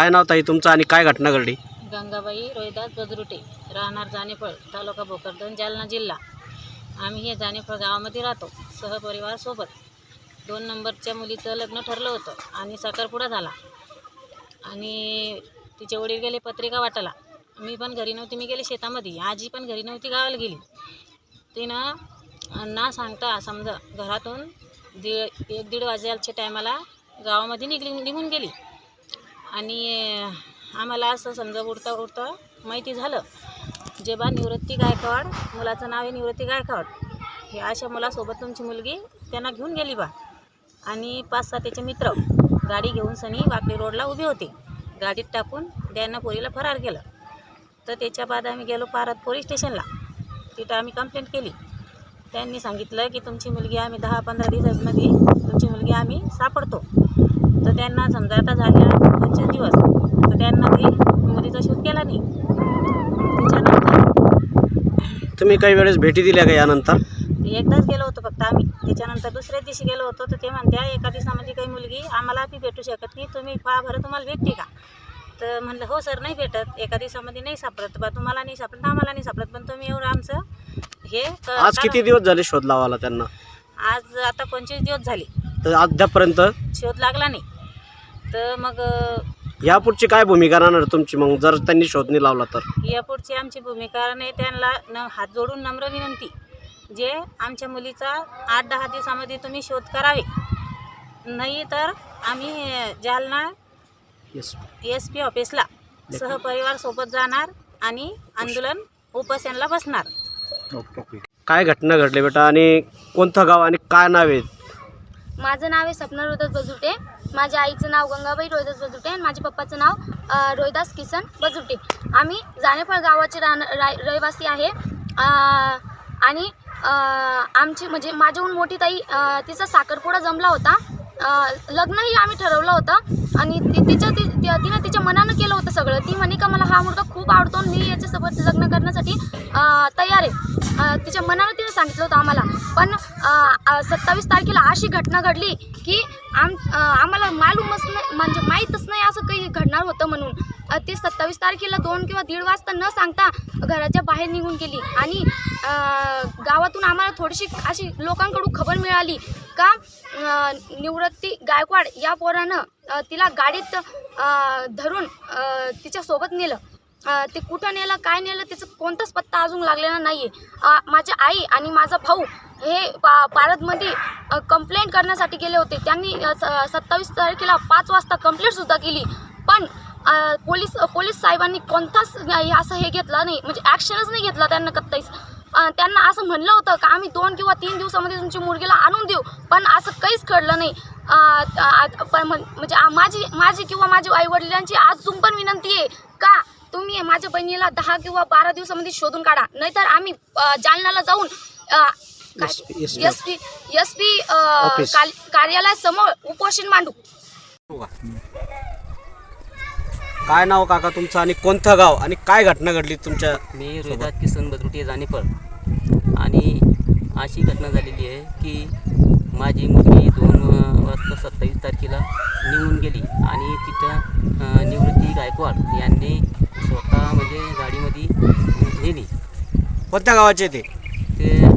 काय नाव ताई तुमचं आणि काय घटना घडली? गंगाबाई रोहिदास बजरुटे राहणार जानेफळ तालुका भोकरदन जालना जिल्हा. आम्ही हे जानेफळ गावामध्ये राहतो सहपरिवारासोबत दोन नंबरच्या मुलीचं लग्न ठरलं होतं आणि साखरपुडा झाला. आणि तिचे वडील गेले पत्रिका वाटायला. मी पण घरी नव्हती मी गेले शेतामध्ये. आजी पण घरी नव्हती गावाला गेली. तिनं ना सांगता समजा घरातून दीड एक दीड वाजायच्या टायमाला गावामध्ये निघली निघून गेली. आणि आम्हाला असं समजा उडता उडता माहिती झालं. जे बा निवृत्ती गायकवाड मुलाचं नाव आहे निवृत्ती गायकवाड. हे अशा मुलासोबत तुमची मुलगी त्यांना घेऊन गेली बा. आणि पाच सहा त्याचे मित्र गाडी घेऊन सनी वाकडी रोडला उभे होते. गाडीत टाकून त्यांना पोरीला फरार केलं. तर त्याच्या बाद आम्ही गेलो पारत पोलीस स्टेशनला. तिथं आम्ही कंप्लेंट केली. त्यांनी सांगितलं की तुमची मुलगी आम्ही दहा पंधरा दिवसामध्ये तुमची मुलगी आम्ही सापडतो. तर त्यांना समजा आता झाले पंचवीस दिवस तर त्यांना ते मुलीचा शोध केला नाही. त्याच्यानंतर तुम्ही काही वेळेस भेटी दिल्या का यानंतर? ते एकदाच गेलो होतो फक्त आम्ही. त्याच्यानंतर दुसऱ्याच दिवशी गेलो होतो तर ते म्हणत्या एका दिवसामध्ये काही मुलगी आम्हाला बी भेटू शकत नाही. तुम्ही पहा बरं तुम्हाला भेटते का? तर म्हणलं हो सर नाही भेटत. एका दिवसामध्ये नाही सापडत. बा तुम्हाला नाही सापडत आम्हाला नाही सापडत. पण तुम्ही एवढं आमचं हे आज किती. दिवस झाले शोध लावायला त्यांना? आज आता पंचवीस दिवस झाले. तर अद्यापर्यंत शोध लागला नाही. तर मग यापुढची काय भूमिका राहणार तुमची? मग जर त्यांनी शोध नाही लावला तर. यापुढची आमची भूमिका नाही त्यांना न हात जोडून नम्र विनंती. जे आमच्या मुलीचा आठ दहा दिवसामध्ये तुम्ही शोध करावे. नाही तर आम्ही जालना येस एस पी ऑफिसला सहपरिवार सोबत जाणार आणि आंदोलन उपोषणला बसणार. काय घटना घडली बेटा? आणि कोणतं गाव आणि काय नाव आहे? माझं नाव आहे सपना रोहिदास बजुटे. माझ्या आईचं नाव गंगाबाई रोहिदास बजुटे आणि माझ्या पप्पाचं नाव रोहिदास किसन बजुटे. आम्ही जानेफळ गावाचे राहण रहिवासी आहे. आणि आमची म्हणजे माझ्याहून मोठी ताई तिचा साखरपुडा जमला होता. लग्नही आम्ही ठरवलं होतं. आणि ती तिच्या ती तिनं तिच्या मनानं केलं होतं सगळं. ती म्हणे का मला हा मुलगा खूप आवडतो मी याच्यासोबत लग्न करण्यासाठी तयार आहे. तिच्या मनाला तिने सांगितलं होतं आम्हाला. पण सत्तावीस तारखेला अशी घटना घडली की आम आम्हाला मालूमच नाही म्हणजे माहीतच नाही असं काही घडणार होतं म्हणून. ते सत्तावीस तारखेला दोन किंवा दीड वाजता न सांगता घराच्या बाहेर निघून गेली. आणि गावातून आम्हाला थोडीशी अशी लोकांकडून खबर मिळाली का निवृत्ती गायकवाड या पोरानं तिला गाडीत धरून तिच्यासोबत नेलं. ते कुठं नेलं काय नेलं त्याचं कोणताच पत्ता अजून लागलेला नाही आहे माझी आई आणि माझा भाऊ हे पा पारदमध्ये कंप्लेंट करण्यासाठी गेले होते. त्यांनी सत्तावीस तारखेला पाच वाजता कंप्लेंटसुद्धा केली. पण पोलीस पोलीस साहेबांनी कोणताच असं हे घेतलं नाही. म्हणजे ॲक्शनच नाही घेतला त्यांना कत्ताईस त्यांना असं म्हणलं होतं का आम्ही दोन किंवा तीन दिवसामध्ये तुमच्या मुलगीला आणून देऊ पण असं काहीच कळलं नाही. पण म्हण- म्हणजे आ- माझी माझी किंवा माझ्या आईवडिलांची अजून पण विनंती आहे का तुम्ही माझ्या बहिणीला दहा किंवा बारा दिवसामध्ये शोधून काढा. नाहीतर आम्ही जालन्याला जाऊन एस पी एस पी. कार्यालयासमोर उपोषण मांडू. काय नाव काका तुमचं आणि कोणतं गाव आणि काय घटना घडली तुमच्या मी रोहिदास किसन बदरुटे जानेपळ. आणि अशी घटना झालेली आहे की माझी मुलगी दोन वाजता सत्तावीस तारखेला निघून गेली आणि तिथं निवृत्ती गायकवाड यांनी स्वतः म्हणजे गाडीमध्ये नेली. कोणत्या गावाचे ते? ते